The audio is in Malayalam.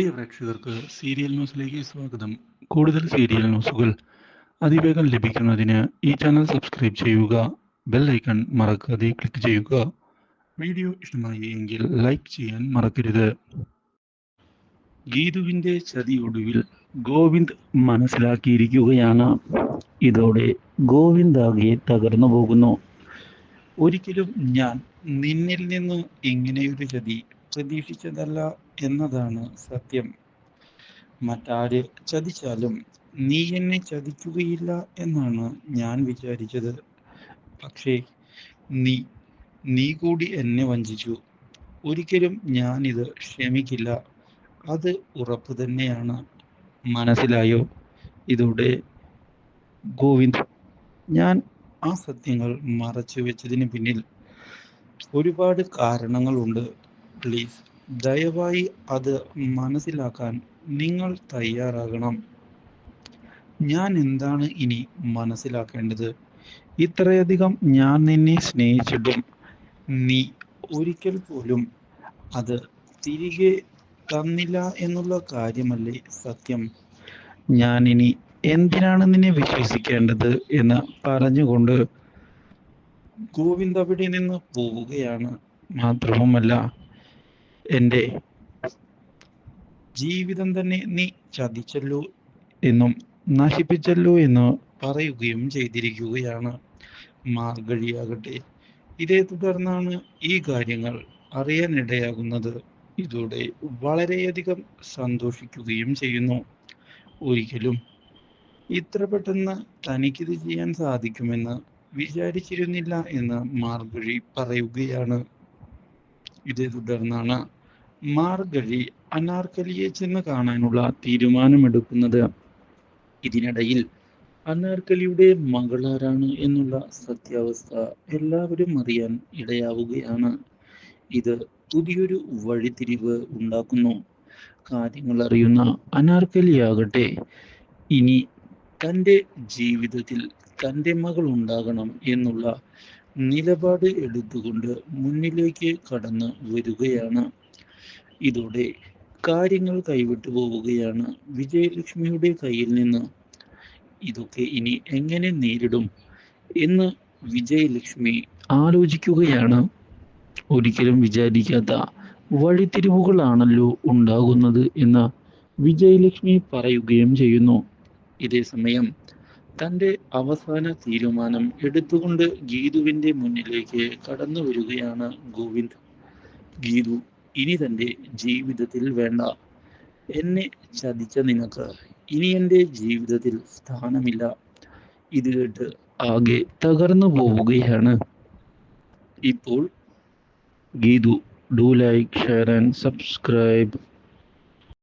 പ്രിയ പ്രേക്ഷകർക്ക് സീരിയൽ ന്യൂസിലേക്ക് സ്വാഗതം. കൂടുതൽ സീരിയൽ ന്യൂസുകൾ അതിവേഗം ലഭിക്കുന്നതിന് ഈ ചാനൽ സബ്സ്ക്രൈബ് ചെയ്യുക ബെൽ ഐക്കൺ മറക്കാതെ ക്ലിക്ക് ചെയ്യുക. വീഡിയോ ഇഷ്ടമായി എങ്കിൽ ലൈക്ക് ചെയ്യാൻ മറക്കരുത്. ഗീതുവിന്റെ ചതിയൊടുവിൽ ഗോവിന്ദ് മനസ്സിലാക്കിയിരിക്കുകയാണ്. ഇതോടെ ഗോവിന്ദ് ആകെ തകർന്നു പോകുന്നു. ഒരിക്കലും ഞാൻ നിന്നിൽ നിന്ന് ഇങ്ങനെയൊരു ചതി പ്രതീക്ഷിച്ചതല്ല എന്നതാണ് സത്യം. മറ്റാര് ചതിച്ചാലും നീ എന്നെ ചതിക്കുകയില്ല എന്നാണ് ഞാൻ വിചാരിച്ചത്. പക്ഷേ നീ നീ കൂടി എന്നെ വഞ്ചിച്ചു. ഒരിക്കലും ഞാനിത് ക്ഷമിക്കില്ല. അത് ഉറപ്പ് തന്നെയാണ്. മനസ്സിലായോ? ഇതോടെ ഗോവിന്ദ് ഞാൻ ആ സത്യങ്ങൾ മറച്ചു വെച്ചതിന് പിന്നിൽ ഒരുപാട് കാരണങ്ങളുണ്ട്. പ്ലീസ് ദയവായി അത് മനസ്സിലാക്കാൻ നിങ്ങൾ തയ്യാറാകണം. ഞാൻ എന്താണ് ഇനി മനസ്സിലാക്കേണ്ടത്? ഇത്രയധികം ഞാൻ നിന്നെ സ്നേഹിച്ചിട്ടും നീ ഒരിക്കൽ പോലും അത് തിരികെ തന്നില്ല എന്നുള്ള കാര്യമല്ലേ സത്യം? ഞാൻ ഇനി എന്തിനാണ് നിന്നെ വിശ്വസിക്കേണ്ടത് എന്ന് പറഞ്ഞുകൊണ്ട് ഗോവിന്ദ് അവിടെ നിന്ന് പോവുകയാണ്. മാത്രവുമല്ല എന്റെ ജീവിതം തന്നെ നീ ചതിച്ചല്ലോ എന്നും നശിപ്പിച്ചല്ലോ എന്ന് പറയുകയും ചെയ്തിരിക്കുകയാണ്. മാർഗഴിയാകട്ടെ. ഇതേ തുടർന്നാണ് ഈ കാര്യങ്ങൾ അറിയാനിടയാകുന്നത്. ഇതോടെ വളരെയധികം സന്തോഷിക്കുകയും ചെയ്യുന്നു. ഒരിക്കലും ഇത്ര പെട്ടെന്ന് തനിക്കിത് ചെയ്യാൻ സാധിക്കുമെന്ന് വിചാരിച്ചിരുന്നില്ല എന്ന് മാർഗഴി പറയുകയാണ്. ഇതേ തുടർന്നാണ് മാർഗഴി അനാർക്കലിയെ ചെന്ന് കാണാനുള്ള തീരുമാനമെടുക്കുന്നത് ഇതിനിടയിൽ അനാർക്കലിയുടെ മകളാരാണ് എന്നുള്ള സത്യാവസ്ഥ എല്ലാവരും അറിയാൻ ഇടയാവുകയാണ്. ഇത് പുതിയൊരു വഴിത്തിരിവ് ഉണ്ടാക്കുന്നു. കാര്യങ്ങൾ അറിയുന്ന അനാർക്കലിയാകട്ടെ ഇനി തന്റെ ജീവിതത്തിൽ തന്റെ മകൾ ഉണ്ടാകണം എന്നുള്ള നിലപാട് എടുത്തുകൊണ്ട് മുന്നിലേക്ക് കടന്നു വരികയാണ്. ഇതോടെ കാര്യങ്ങൾ കൈവിട്ടു പോവുകയാണ് വിജയലക്ഷ്മിയുടെ കയ്യിൽ നിന്ന്. ഇതൊക്കെ ഇനി എങ്ങനെ നേരിടും എന്ന് വിജയലക്ഷ്മി ആലോചിക്കുകയാണ്. ഒരിക്കലും വിചാരിക്കാത്ത വഴിത്തിരിവുകളാണല്ലോ ഉണ്ടാകുന്നത് എന്ന് വിജയലക്ഷ്മി പറയുകയും ചെയ്യുന്നു. ഇതേ സമയം തന്റെ അവസാന തീരുമാനം എടുത്തുകൊണ്ട് ഗീതുവിന്റെ മുന്നിലേക്ക് കടന്നു വരികയാണ് ഗോവിന്ദ്. ഗീതു ഇനി തന്റെ ജീവിതത്തിൽ വേണ്ട. എന്നെ ചതിച്ച നിനക്ക് ഇനി എന്റെ ജീവിതത്തിൽ സ്ഥാനമില്ല. ഇത് കേട്ട് ആകെ തകർന്നു പോവുകയാണ്. ഇപ്പോൾ Geethu do like share and subscribe.